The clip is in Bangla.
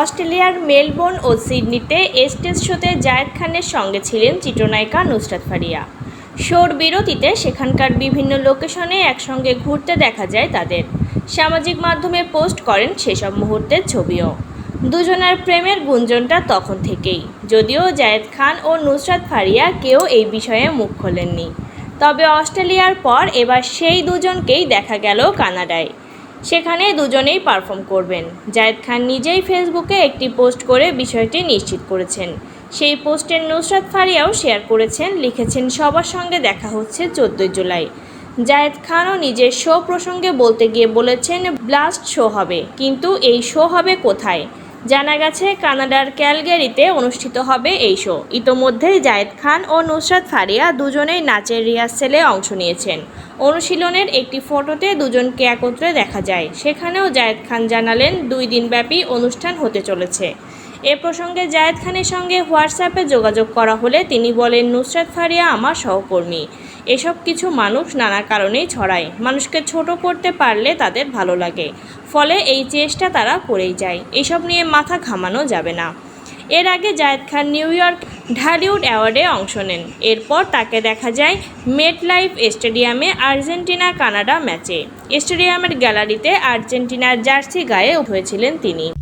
অস্ট্রেলিয়ার মেলবোর্ন ও সিডনিতে স্টেজ শোতে জায়েদ খানের সঙ্গে ছিলেন চিত্রনায়িকা নুসরাত ফারিয়া। শোর বিরতিতে সেখানকার বিভিন্ন লোকেশনে একসঙ্গে ঘুরতে দেখা যায় তাদের। সামাজিক মাধ্যমে পোস্ট করেন সেসব মুহূর্তের ছবিও। দুজনের প্রেমের গুঞ্জনটা তখন থেকেই। যদিও জায়েদ খান ও নুসরাত ফারিয়া কেউ এই বিষয়ে মুখ খোলেননি। তবে অস্ট্রেলিয়ার পর এবার সেই দুজনকেই দেখা গেল কানাডায়। সেখানে দুজনেই পারফর্ম করবেন। জায়েদ খান নিজেই ফেসবুকে একটি পোস্ট করে বিষয়টি নিশ্চিত করেছেন। সেই পোস্টের নুসরাত ফারিয়াও শেয়ার করেছেন, লিখেছেন, সবার সঙ্গে দেখা হচ্ছে চোদ্দোই জুলাই। জায়েদ খানও নিজের শো প্রসঙ্গে বলতে গিয়ে বলেছেন ব্লাস্ট শো হবে। কিন্তু এই শো হবে কোথায়? জানা গেছে, কানাডার ক্যালগেরিতে অনুষ্ঠিত হবে এই শো। ইতোমধ্যেই জায়েদ খান ও নুসরাত ফারিয়া দুজনেই নাচের রিহার্সেলে অংশ নিয়েছেন। অনুশীলনের একটি ফটোতে দুজনকে একত্রে দেখা যায়। সেখানেও জায়েদ খান জানালেন, দুই দিনব্যাপী অনুষ্ঠান হতে চলেছে। এ প্রসঙ্গে জায়েদ খানের সঙ্গে হোয়াটসঅ্যাপে যোগাযোগ করা হলে তিনি বলেন, নুসরাত ফারিয়া আমার সহকর্মী। এসব কিছু মানুষ নানা কারণেই ছড়ায়। মানুষকে ছোট করতে পারলে তাদের ভালো লাগে। ফলে এই চেষ্টা তারা করেই যায়। এসব নিয়ে মাথা ঘামানো যাবে না। এর আগে জায়েদ খান নিউ ইয়র্ক ঢালিউড অ্যাওয়ার্ডে অংশ নেন। এরপর তাকে দেখা যায় মেট লাইফ স্টেডিয়ামে আর্জেন্টিনা কানাডা ম্যাচে। স্টেডিয়ামের গ্যালারিতে আর্জেন্টিনার জার্সি গায়ে হয়েছিলেন তিনি।